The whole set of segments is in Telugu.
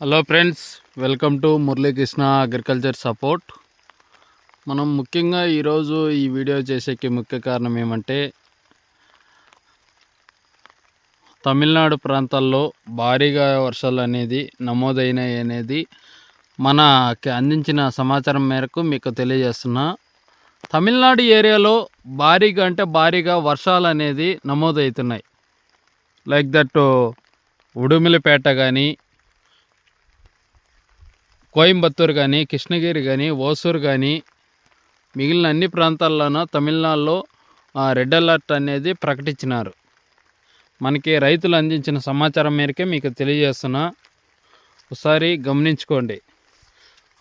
Hello friends welcome to Muralikrishna agriculture support మనం ముఖ్యంగా ఈరోజు ఈ వీడియో చేసేకి ముఖ్య కారణం ఏమంటే తమిళనాడు ప్రాంతాల్లో భారీగా వర్షాలు అనేది నమోదైనాయి అనేది మనకి అందించిన సమాచారం మేరకు మీకు తెలియజేస్తున్నా. తమిళనాడు ఏరియాలో భారీగా అంటే భారీగా వర్షాలు అనేది నమోదవుతున్నాయి లైక్ దట్ ఉడుమిలిపేట కానీ కోయంబత్తూరు కానీ కృష్ణగిరి కానీ ఓసూరు కానీ మిగిలిన అన్ని ప్రాంతాల్లోనూ తమిళనాడులో ఆ, రెడ్ అలర్ట్ అనేది ప్రకటించినారు. మనకి రైతులు అందించిన సమాచారం మేరకే మీకు తెలియజేస్తున్నా. ఒకసారి గమనించుకోండి.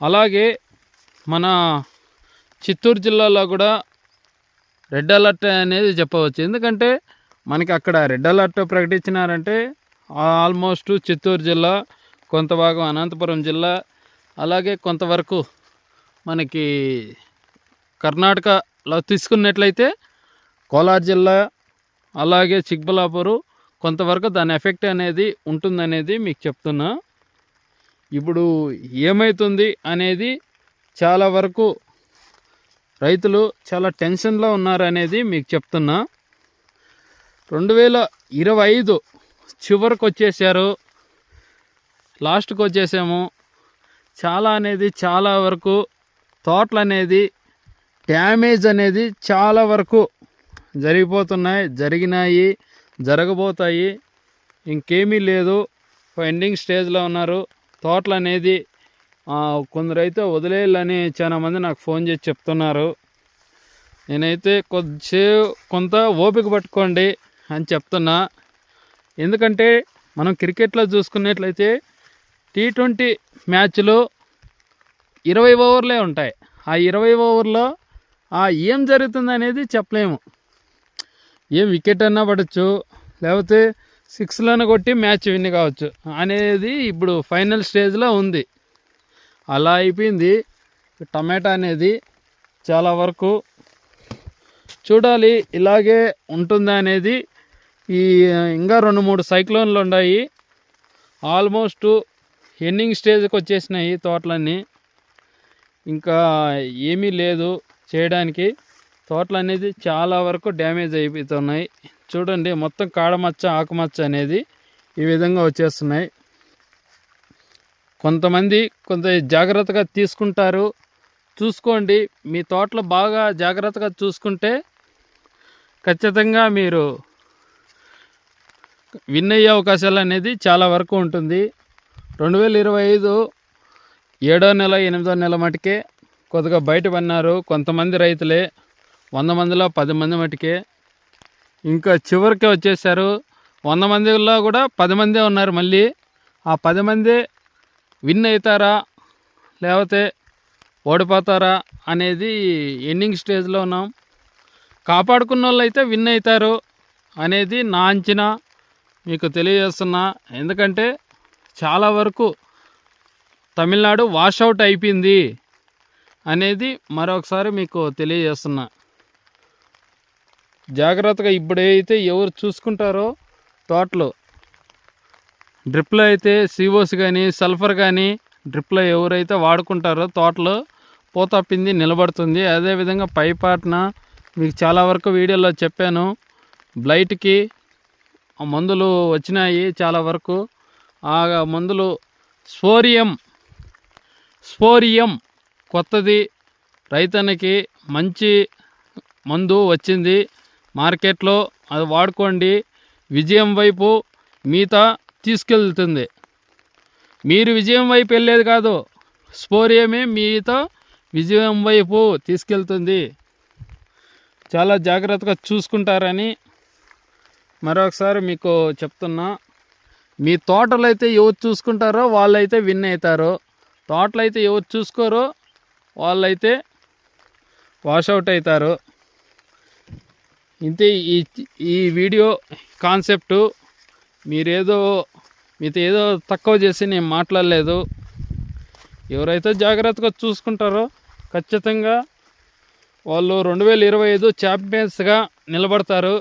అలాగే మన చిత్తూరు జిల్లాలో కూడా రెడ్ అలర్ట్ అనేది చెప్పవచ్చు. ఎందుకంటే మనకి అక్కడ రెడ్ అలర్ట్ ప్రకటించినారంటే ఆల్మోస్ట్ చిత్తూరు జిల్లా కొంత భాగం అనంతపురం జిల్లా అలాగే కొంతవరకు మనకి కర్ణాటకలో తీసుకున్నట్లయితే కోలార్ జిల్లా అలాగే చిక్బలాపూరు కొంతవరకు దాని ఎఫెక్ట్ అనేది ఉంటుందనేది మీకు చెప్తున్నా. ఇప్పుడు ఏమవుతుంది అనేది చాలా వరకు రైతులు చాలా టెన్షన్లో ఉన్నారనేది మీకు చెప్తున్నా. రెండు వేల ఇరవై ఐదు చివరికి వచ్చేసారు లాస్ట్కి వచ్చేసాము చాలా అనేది చాలా వరకు తోటలు అనేది డ్యామేజ్ అనేది చాలా వరకు జరిగిపోతున్నాయి జరిగినాయి జరగబోతాయి. ఇంకేమీ లేదు. ఎండింగ్ స్టేజ్లో ఉన్నారు. తోటలు అనేది కొందరైతే వదిలేయాలని చాలా మంది నాకు ఫోన్ చేసి చెప్తున్నారు. నేనైతే కొద్దిసే కొంత ఓపిక పట్టుకోండి అని చెప్తున్నా. ఎందుకంటే మనం క్రికెట్లో చూసుకున్నట్లయితే టీ ట్వంటీ మ్యాచ్లు ఇరవై ఓవర్లే ఉంటాయి. ఆ ఇరవై ఓవర్లో ఆ ఏం జరుగుతుంది అనేది చెప్పలేము. ఏం వికెట్ అన్నా పడవచ్చు లేకపోతే సిక్స్లను కొట్టి మ్యాచ్ విన్ కావచ్చు అనేది ఇప్పుడు ఫైనల్ స్టేజ్లో ఉంది. అలా అయిపోయింది. టమాటా అనేది చాలా వరకు చూడాలి ఇలాగే ఉంటుందా అనేది ఈ ఇంకా రెండు మూడు సైక్లోన్లు ఉన్నాయి. ఆల్మోస్ట్ ఎండింగ్ స్టేజ్కి వచ్చేసినాయి తోటలన్నీ. ఇంకా ఏమీ లేదు చేయడానికి. తోటలు అనేది చాలా వరకు డ్యామేజ్ అయిపోతున్నాయి. చూడండి మొత్తం కాడమచ్చ ఆకుమచ్చ అనేది ఈ విధంగా వచ్చేస్తున్నాయి. కొంతమంది కొంత జాగ్రత్తగా తీసుకుంటారు. చూసుకోండి మీ తోటలో బాగా జాగ్రత్తగా చూసుకుంటే ఖచ్చితంగా మీరు విన్ అయ్యే అవకాశాలు అనేది చాలా వరకు ఉంటుంది. రెండు వేల ఇరవై ఐదు ఏడో నెల ఎనిమిదో నెల మటుకే కొద్దిగా బయట పడినారు కొంతమంది రైతులే వంద మందిలో పది మంది మటుకే. ఇంకా చివరికి వచ్చేసారు. వంద మందిలో కూడా పది మందే ఉన్నారు మళ్ళీ. ఆ పది మంది విన్ అవుతారా లేకపోతే ఓడిపోతారా అనేది ఎండింగ్ స్టేజ్లో ఉన్నాం. కాపాడుకున్న వాళ్ళు అయితే విన్ అవుతారు అనేది నా అంచనా. మీకు తెలియజేస్తున్నా. ఎందుకంటే చాలా వరకు తమిళనాడు వాషౌట్ అయిపోయింది అనేది మరొకసారి మీకు తెలియజేస్తున్నా. జాగ్రత్తగా ఇప్పుడైతే ఎవరు చూసుకుంటారో తోటలు. డ్రిప్లో అయితే సివోస్ కానీ సల్ఫర్ కానీ డ్రిప్లో ఎవరైతే వాడుకుంటారో తోటలు పోతప్పింది నిలబడుతుంది. అదేవిధంగా పైపాటున మీకు చాలా వరకు వీడియోలో చెప్పాను. బ్లైట్కి ఆ మందులు వచ్చినాయి చాలా వరకు. ఆ మందులు స్పోరియం స్పోరియం కొత్తది. రైతన్నకి మంచి మందు వచ్చింది. మార్కెట్లో అది వాడుకోండి. విజయం వైపు మిగతా తీసుకెళ్తుంది. మీరు విజయం వైపు వెళ్ళేది కాదు స్పోరియమే మీతో విజయం వైపు తీసుకెళ్తుంది. చాలా జాగ్రత్తగా చూసుకుంటారని మరొకసారి మీకు చెప్తున్నా. మీ తోటలు అయితే ఎవరు చూసుకుంటారో వాళ్ళైతే విన్ అవుతారు. తోటలు అయితే ఎవరు చూసుకోరో వాళ్ళైతే వాషౌట్ అవుతారు. ఇంతే ఈ ఈ వీడియో కాన్సెప్టు. మీరేదో మీతో ఏదో తక్కువ చేసి నేను మాట్లాడలేదు. ఎవరైతే జాగ్రత్తగా చూసుకుంటారో ఖచ్చితంగా వాళ్ళు రెండు వేల ఇరవై ఐదు ఛాంపియన్స్గా నిలబడతారు.